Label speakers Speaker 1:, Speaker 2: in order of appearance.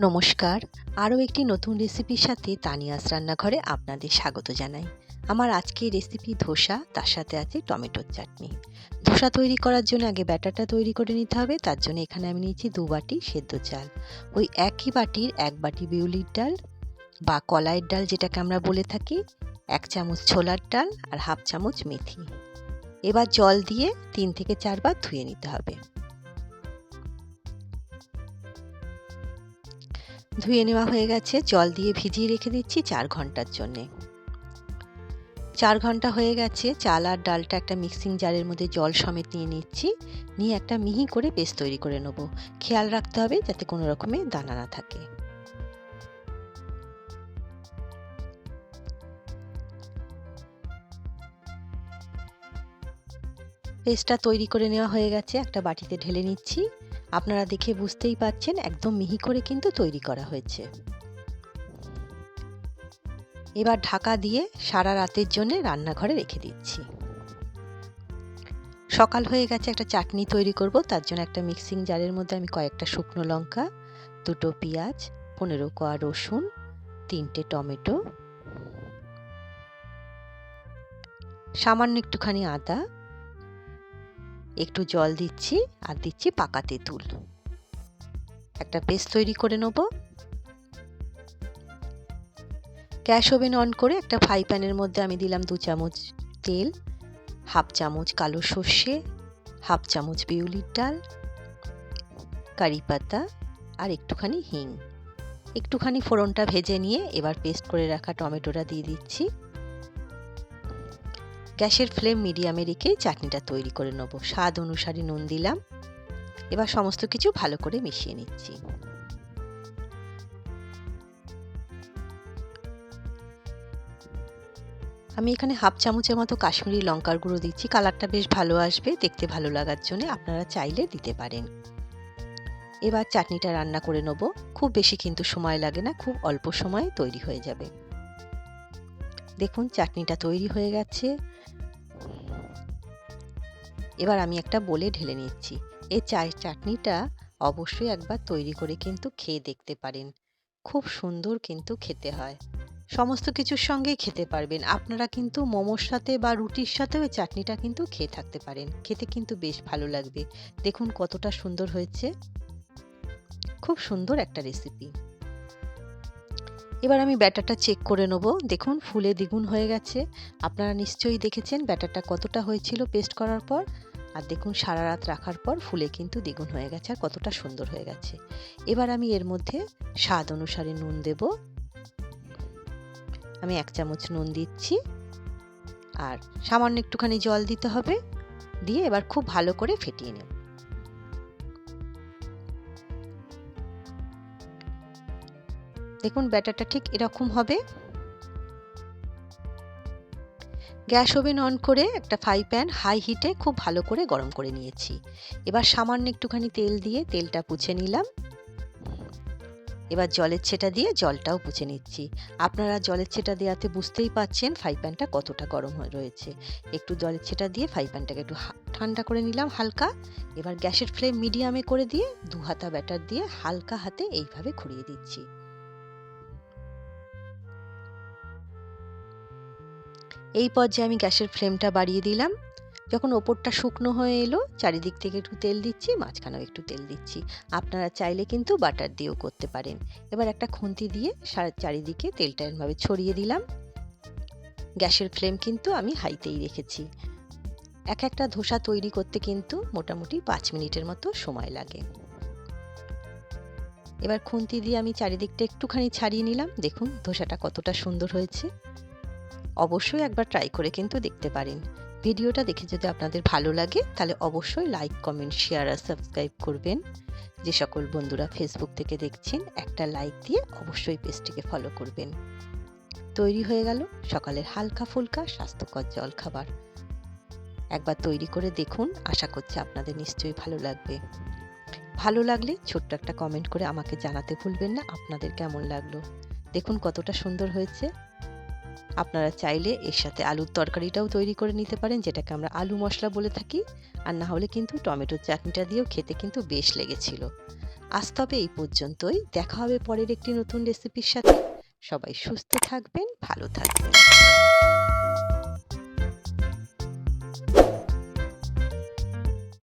Speaker 1: নমস্কার। আরও একটি নতুন রেসিপির সাথে তানিয়াস রান্নাঘরে আপনাদের স্বাগত জানাই। আমার আজকের রেসিপি ধোসা, তার সাথে আছে টমেটোর চাটনি। ধোসা তৈরি করার জন্য আগে ব্যাটারটা তৈরি করে নিতে হবে, তার জন্য এখানে আমি নিয়েছি দু বাটি সেদ্ধ চাল। ওই একই বাটির এক বাটি বিউলির ডাল বা কলাইয়ের ডাল যেটাকে আমরা বলে থাকি, এক চামচ ছোলার ডাল আর হাফ চামচ মেথি। এবার জল দিয়ে তিন থেকে চারবার ধুয়ে নিতে হবে। ধুয়ে নেওয়া হয়ে গেছে। জল দিয়ে ভিজিয়ে রেখে দিচ্ছি চার ঘণ্টার জন্যে। চার ঘণ্টা হয়ে গেছে। চাল আর ডালটা একটা মিক্সিং জারের মধ্যে জল সমেত নিয়ে নিচ্ছি। নিয়ে একটা মিহি করে পেস্ট তৈরি করে নেব। খেয়াল রাখতে হবে যাতে কোনো রকমে দানা না থাকে। পেস্টটা তৈরি করে নেওয়া হয়ে গেছে। একটা বাটিতে ঢেলে নিচ্ছি। আপনারা দেখে বুঝতেই পারছেন একদম মিহি করে কিন্তু তৈরি করা হয়েছে। এবার ঢাকা দিয়ে সারা রাতের জন্য রান্নাঘরে রেখে দিচ্ছি। সকাল হয়ে গেছে, একটা চাটনি তৈরি করব, তার জন্য একটা মিক্সিং জারের মধ্যে আমি কয়েকটা শুকনো লঙ্কা, দুটো পেঁয়াজ, পনেরো কোয়া রসুন, তিনটে টমেটো, সামান্য একটুখানি আদা একটু জল দিচ্ছি আর দিচ্ছি পাকা তেঁতুল একটা পেস্ট তৈরি করে নেব। গ্যাস ওভেন অন করে একটা ফ্রাই প্যানের মধ্যে আমি দিলাম দু চামচ তেল, হাফ চামচ কালো সর্ষে, হাফ চামচ বিউলির ডাল, কারি পাতা আর একটুখানি হিং। একটুখানি ফোড়নটা ভেজে নিয়ে এবার পেস্ট করে রাখা টমেটোটা দিয়ে দিচ্ছি। গ্যাসের ফ্লেম মিডিয়ামে রেখে চাটনিটা তৈরি করে নেব। স্বাদ অনুসারে নুন দিলাম। এবার সমস্ত কিছু ভালো করে মিশিয়ে নিচ্ছি। আমি এখানে হাফ চামচের মতো কাশ্মীরি লঙ্কার গুঁড়ো দিচ্ছি। কালারটা বেশ ভালো আসবে, দেখতে ভালো লাগার জন্য আপনারা চাইলে দিতে পারেন। এবার চাটনিটা রান্না করে নেব। খুব বেশি কিন্তু সময় লাগে না, খুব অল্প সময়ে তৈরি হয়ে যাবে। দেখুন, চাটনিটা তৈরি হয়ে গেছে। এবার আমি একটা বলে ঢেলে নিচ্ছি। এই চায়ের চাটনিটা অবশ্যই একবার তৈরি করে কিন্তু খেয়ে দেখতে পারেন। খুব সুন্দর কিন্তু খেতে হয়। সমস্ত কিছুর সঙ্গেই খেতে পারবেন। আপনারা কিন্তু মোমোর সাথে বা রুটির সাথেও চাটনিটা কিন্তু খেয়ে থাকতে পারেন। খেতে কিন্তু বেশ ভালো লাগবে। দেখুন কতটা সুন্দর হয়েছে। খুব সুন্দর একটা রেসিপি। এবার আমি ব্যাটারটা চেক করে নেব। দেখুন ফুলে দ্বিগুণ হয়ে গেছে। আপনারা নিশ্চয়ই দেখেছেন ব্যাটারটা কতটা হয়েছিল পেস্ট করার পর। আর দেখুন সারা রাত রাখার পর ফুলে কিন্তু দ্বিগুণ হয়ে গেছে আর কতটা সুন্দর হয়ে গেছে। এবার আমি এর মধ্যে স্বাদ অনুসারে নুন দেব। আমি এক চামচ নুন দিচ্ছি। আর সামান্য একটুখানি জল দিতে হবে। দিয়ে এবার খুব ভালো করে ফেটিয়ে নেব। দেখুন ব্যাটারটা ঠিক এরকম হবে। গ্যাস ওভেন অন করে একটা ফ্রাই প্যান হাই হিটে খুব ভালো করে গরম করে নিয়েছি। এবার সামান্য একটুখানি তেল দিয়ে তেলটা পুছে নিলাম। এবার জলের ছেটা দিয়ে জলটাও পুছে নিচ্ছি। আপনারা জলের ছেটা দেওয়াতে বুঝতেই পাচ্ছেন ফ্রাই প্যানটা কতটা গরম হয়ে রয়েছে। একটু জলের ছেটা দিয়ে ফ্রাই প্যানটাকে একটু ঠান্ডা করে নিলাম হালকা। এবার গ্যাসের ফ্লেম মিডিয়ামে করে দিয়ে দু হাতা ব্যাটার দিয়ে হালকা হাতে এইভাবে ঘুরিয়ে দিচ্ছি। এই পর্যায়ে আমি গ্যাসের ফ্লেমটা বাড়িয়ে দিলাম। যখন ওপরটা শুকনো হয়ে এলো, চারিদিক থেকে একটু তেল দিচ্ছি, মাঝখানেও একটু তেল দিচ্ছি। আপনারা চাইলে কিন্তু বাটার দিয়েও করতে পারেন। এবার একটা খুন্তি দিয়ে চারিদিকে তেলটা এরভাবে ছড়িয়ে দিলাম। গ্যাসের ফ্লেম কিন্তু আমি হাইতেই রেখেছি। এক একটা ধোসা তৈরি করতে কিন্তু মোটামুটি পাঁচ মিনিটের মতো সময় লাগে। এবার খুন্তি দিয়ে আমি চারিদিকটা একটুখানি ছাড়িয়ে নিলাম। দেখুন, ধোসাটা কতটা সুন্দর হয়েছে। অবশ্যই একবার ট্রাই করে কিন্তু দেখতে পারেন। ভিডিওটা দেখে যদি আপনাদের ভালো লাগে, তাহলে অবশ্যই লাইক কমেন্ট শেয়ার আর সাবস্ক্রাইব করবেন। যে সকল বন্ধুরা ফেসবুক থেকে দেখছেন, একটা লাইক দিয়ে অবশ্যই পেজটিকে ফলো করবেন। তৈরি হয়ে গেল সকালের হালকা ফুলকা স্বাস্থ্যকর জল খাবার একবার তৈরি করে দেখুন, আশা করছি আপনাদের নিশ্চয়ই ভালো লাগবে। ভালো লাগলে ছোট্ট একটা কমেন্ট করে আমাকে জানাতে ভুলবেন না, আপনাদের কেমন লাগল? দেখুন কতটা সুন্দর হয়েছে। আপনারা চাইলে এর সাথে আলুর তরকারিটাও তৈরি করে নিতে পারেন, যেটাকে আমরা আলু মশলা বলে থাকি। আর না হলে কিন্তু টমেটোর চাটনিটা দিয়েও খেতে কিন্তু বেশ লেগেছিল। আজ তবে এই পর্যন্তই। দেখা হবে পরের একটি নতুন রেসিপির সাথে। সবাই সুস্থ থাকবেন, ভালো থাকবেন।